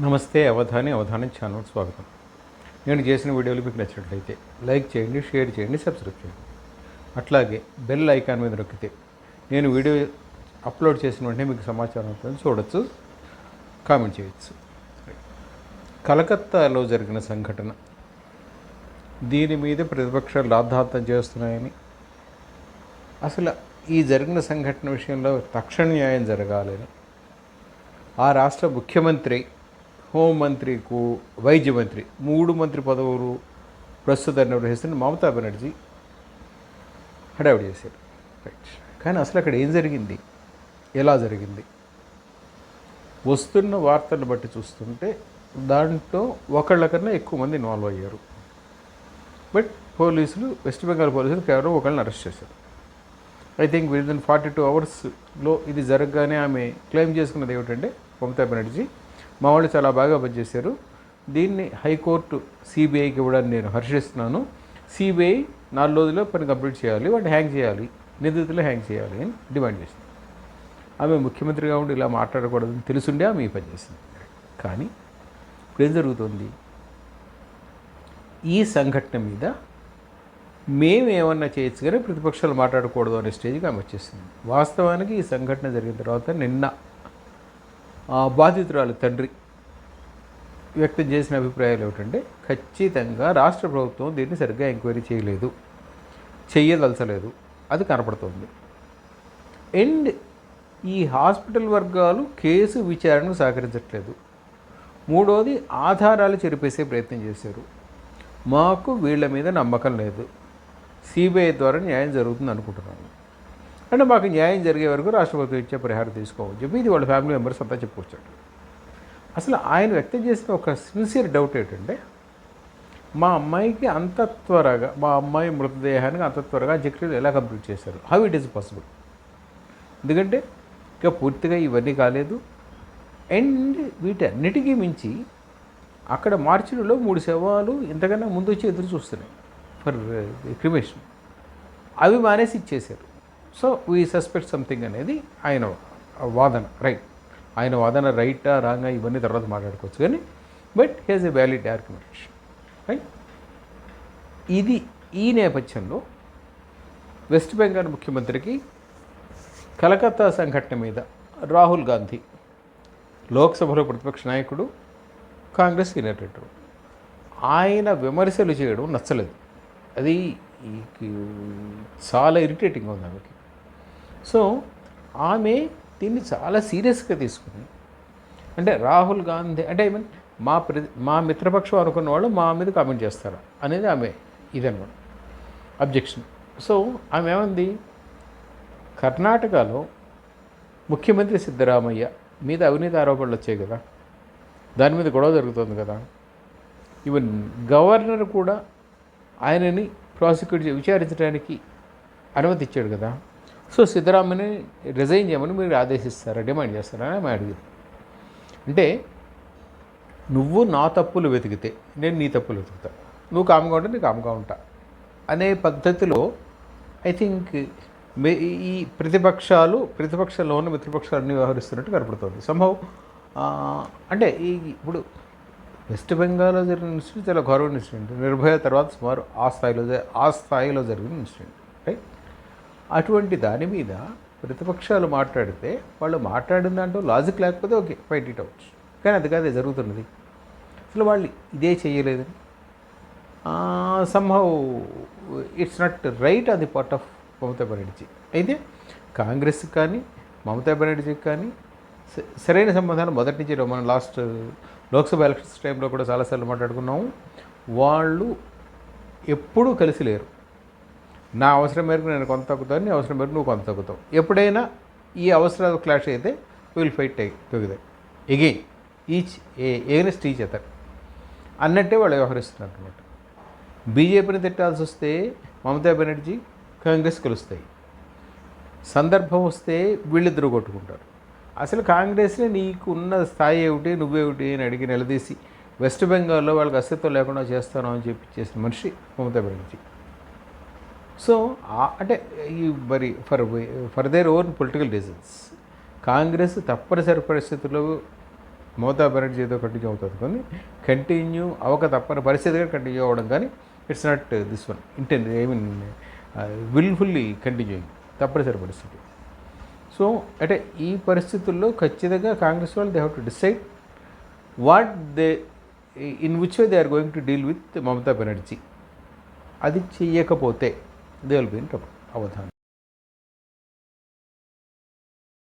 నమస్తే అవధాని అవధానం ఛానల్ స్వాగతం. నేను చేసిన వీడియోలు మీకు నచ్చినట్లయితే లైక్ చేయండి షేర్ చేయండి సబ్స్క్రైబ్ చేయండి. అట్లాగే బెల్ ఐకాన్ మీద నొక్కితే నేను వీడియో అప్లోడ్ చేసిన వెంటనే మీకు సమాచారం అవుతుంది చూడొచ్చు కామెంట్ చేయొచ్చు. కలకత్తాలో జరిగిన సంఘటన. దీని మీద ప్రతిపక్షాలు రాద్ధాంతం చేస్తున్నాయని. అసలు ఈ జరిగిన సంఘటన విషయంలో తక్షణ న్యాయం జరగాలని. ఆ రాష్ట్ర ముఖ్యమంత్రి హోంమంత్రికు వైద్య మంత్రి మూడు మంత్రి పదవులు ప్రస్తుతం నిర్వహిస్తున్న మమతా బెనర్జీ హడావిడి చేశారు. రైట్ కానీ అసలు అక్కడ ఏం జరిగింది? ఎలా జరిగింది? వస్తున్న వార్తలను బట్టి చూస్తుంటే దాంట్లో ఒకళ్ళ కన్నా ఎక్కువ మంది ఇన్వాల్వ్ అయ్యారు. బట్ పోలీసులు వెస్ట్ బెంగాల్ పోలీసులు కేవలం ఒకళ్ళని అరెస్ట్ చేశారు. I think within forty two అవర్స్లో ఇది జరగగానే ఆమె క్లెయిమ్ చేసుకున్నది ఏమిటంటే మమతా బెనర్జీ మా వాళ్ళు చాలా బాగా పనిచేశారు. దీన్ని హైకోర్టు సిబిఐకి ఇవ్వడానికి నేను హర్షిస్తున్నాను. సిబిఐ నాలుగు రోజుల్లో పని కంప్లీట్ చేయాలి వాటిని హ్యాంగ్ చేయాలి నిందితులు హ్యాంగ్ చేయాలి అని డిమాండ్ చేసింది ఆమె ముఖ్యమంత్రిగా ఉండి ఇలా మాట్లాడకూడదని తెలుసుండే ఆమె పనిచేసింది పని చేసింది. కానీ ఇప్పుడు ఏం జరుగుతుంది? ఈ సంఘటన మీద మేము ఏమన్నా చేయొచ్చు కానీ ప్రతిపక్షాలు మాట్లాడకూడదు అనే స్టేజ్కి ఆమె వచ్చేసింది. వాస్తవానికి ఈ సంఘటన జరిగిన తర్వాత నిన్న బాధితురాలు తండ్రి వ్యక్తం చేసిన అభిప్రాయాలు ఏమిటంటే ఖచ్చితంగా రాష్ట్ర ప్రభుత్వం దీన్ని సరిగ్గా ఎంక్వైరీ చేయలేదు చేయదలచలేదు అది కనపడుతోంది. అండ్ ఈ హాస్పిటల్ వర్గాలు కేసు విచారణకు సహకరించట్లేదు. మూడోది ఆధారాలు చెరిపేసే ప్రయత్నం చేశారు. మాకు వీళ్ళ మీద నమ్మకం లేదు. సిబిఐ ద్వారా న్యాయం జరుగుతుంది అనుకుంటున్నాను అంటే మాకు న్యాయం జరిగే వరకు రాష్ట్రపతి ఇచ్చే పరిహారం తీసుకోవచ్చు చెప్పి ఇది వాళ్ళ ఫ్యామిలీ మెంబర్స్ అంతా చెప్పుకొచ్చాడు అసలు ఆయన వ్యక్తం చేసిన ఒక సిన్సియర్ డౌట్ ఏంటంటే మా అమ్మాయికి అంత త్వరగా మా అమ్మాయి మృతదేహానికి అంత త్వరగా చక్రీలు ఎలా కంప్లీట్ చేశారు? హౌ ఇట్ ఈస్ పాసిబుల్ ఎందుకంటే ఇక పూర్తిగా ఇవన్నీ కాలేదు. అండ్ వీటన్నిటికీ మించి అక్కడ మార్చిలో మూడు శవాలు ఇంతకన్నా ముందు వచ్చి ఎదురు చూస్తున్నాయి. For cremation. అవి మానేసి ఇచ్చేశారు. సో వీ సస్పెక్ట్ సంథింగ్ అనేది ఆయన వాదన రైట్ ఆయన వాదన రైటా రాంగా ఇవన్నీ తర్వాత మాట్లాడుకోవచ్చు కానీ but has a valid argumentation right ఇది ఈ నేపథ్యంలో వెస్ట్ బెంగాల్ ముఖ్యమంత్రికి కలకత్తా సంఘటన మీద రాహుల్ గాంధీ లోక్సభలో ప్రతిపక్ష నాయకుడు కాంగ్రెస్ సీనియర్ లీడరు. ఆయన విమర్శలు చేయడం నచ్చలేదు. అది చాలా ఇరిటేటింగ్ ఉంది ఆమెకి. సో ఆమె దీన్ని చాలా సీరియస్గా తీసుకుంది. అంటే రాహుల్ గాంధీ అంటే ఐ మీన్ మా ప్ర మా మిత్రపక్షం అనుకున్న వాళ్ళు మా మీద కామెంట్ చేస్తారా అనేది ఆమె ఇదన్నమాట అబ్జెక్షన్ సో ఆమె ఏమంది? కర్ణాటకలో ముఖ్యమంత్రి సిద్ధరామయ్య మీద అవినీతి ఆరోపణలు వచ్చాయి కదా. దాని మీద గొడవ జరుగుతుంది కదా. ఈవెన్ గవర్నర్ కూడా ఆయనని ప్రాసిక్యూట్ విచారించడానికి అనుమతి ఇచ్చాడు కదా. సో సిద్ధరామయ్యని రిజైన్ చేయమని మీరు ఆదేశిస్తారా? డిమాండ్ చేస్తారా? అని ఆమె అడిగింది. అంటే నువ్వు నా తప్పులు వెతికితే నేను నీ తప్పులు వెతుకుతా. నువ్వు కామ్గా ఉంటే నేను కామ్గా ఉంటా. అనే పద్ధతిలో ఐ థింక్ మే ఈ ప్రతిపక్షాలు ప్రతిపక్షంలో ఉన్న మిత్రపక్షాలన్నీ వ్యవహరిస్తున్నట్టు కనపడుతుంది. సంభవ్ అంటే ఈ ఇప్పుడు వెస్ట్ బెంగాల్లో జరిగిన ఇన్సిడెంట్ చాలా గౌరవ ఇన్సిడెంట్ నిర్భయ తర్వాత సుమారు ఆ స్థాయిలో ఆ స్థాయిలో జరిగిన ఇన్సిడెంట్ రైట్ అటువంటి దాని మీద ప్రతిపక్షాలు మాట్లాడితే వాళ్ళు మాట్లాడిన దాంట్లో లాజిక్ లేకపోతే ఓకే ఫైట్ ఇట్ అవుట్ కానీ అది కాదే జరుగుతున్నది. అసలు వాళ్ళు ఇదే చేయలేదని. సంహౌ ఇట్స్ నాట్ రైట్ అది the part of Mamata Banerjee. అయితే కాంగ్రెస్ కానీ మమతా బెనర్జీకి కానీ స- సరైన సంబంధాలు మొదటి నుంచి మనం లాస్ట్ లోక్సభ ఎలక్షన్స్ టైంలో కూడా చాలాసార్లు మాట్లాడుకున్నాము. వాళ్ళు ఎప్పుడూ కలిసి లేరు. నా అవసరం మేరకు నేను కొంత తగ్గుతాను నీ అవసరం మేరకు నువ్వు కొంత తగ్గుతావు ఎప్పుడైనా ఈ అవసరాలు క్లాష్ అయితే will fight together again each a against each other అన్నట్టే వాళ్ళు వ్యవహరిస్తున్నారు అనమాట బీజేపీని తిట్టాల్సి వస్తే మమతా బెనర్జీ కాంగ్రెస్ కలుస్తాయి. సందర్భం వస్తే వీళ్ళిద్దరు కొట్టుకుంటారు. అసలు కాంగ్రెస్ని నీకు ఉన్న స్థాయి ఏమిటి నువ్వేమిటి అని అడిగి నిలదీసి వెస్ట్ బెంగాల్లో వాళ్ళకి అస్తిత్వం లేకుండా చేస్తాను అని చెప్పి చేసిన మనిషి మమతా బెనర్జీ. సో అంటే ఈ మరి for for their own political reasons Congress తప్పనిసరి పరిస్థితుల్లో మమతా బెనర్జీ ఏదో కంటిన్యూ అవుతుంది. కానీ కంటిన్యూ అవక తప్పని పరిస్థితిగా కంటిన్యూ అవ్వడం కానీ it's not this one intent I mean wilfully continuing తప్పనిసరి పరిస్థితి. సో అంటే ఈ పరిస్థితుల్లో ఖచ్చితంగా కాంగ్రెస్ వాళ్ళు they have to decide what they in which way they are going to deal with Mamata Banerjee. అది చెయ్యకపోతే they will be in trouble Avadhanam